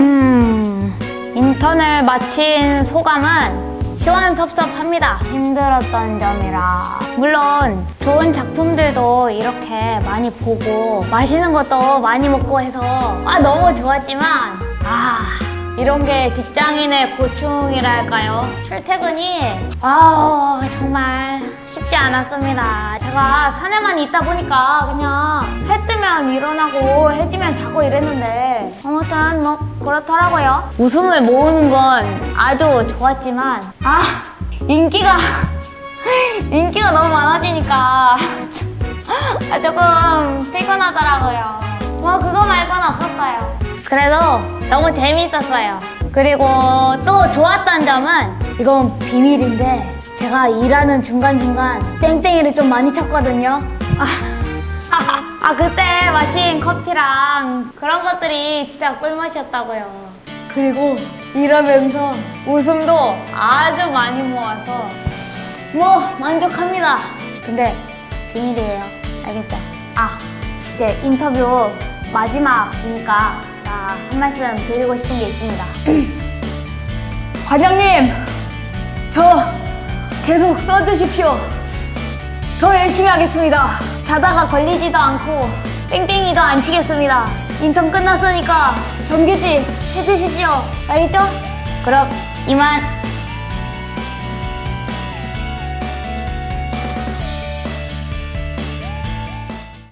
음, 인턴을 마친 소감은 시원섭섭합니다. 힘들었던 점이라. 물론 좋은 작품들도 이렇게 많이 보고 맛있는 것도 많이 먹고 해서 아 너무 좋았지만 아 이런 게 직장인의 고충이랄까요? 출퇴근이 아 정말 쉽지 않았습니다. 제가 산에만 있다 보니까 그냥 해 뜨면 일어나고 해지면 자고 이랬는데 아무튼 뭐 그렇더라고요. 웃음을 모으는 건 아주 좋았지만 아 인기가 인기가 너무 많아지니까 아, 조금 피곤하더라고요. 뭐 그거 말고는 없었어요. 그래도 너무 재밌었어요. 그리고 또 좋았던 점은 이건 비밀인데 제가 일하는 중간중간 땡땡이를 좀 많이 쳤거든요. 아, 아 그때 마신 커피랑 그런 것들이 진짜 꿀맛이었다고요. 그리고 일하면서 웃음도 아주 많이 모아서 뭐 만족합니다. 근데 비밀이에요. 알겠죠? 아 이제 인터뷰 마지막이니까 제가 한 말씀 드리고 싶은 게 있습니다. 과장님, 저 계속 써주십시오. 더 열심히 하겠습니다. 자다가 걸리지도 않고 땡땡이도 안 치겠습니다. 인턴 끝났으니까 정규직 해주십시오. 알겠죠? 그럼 이만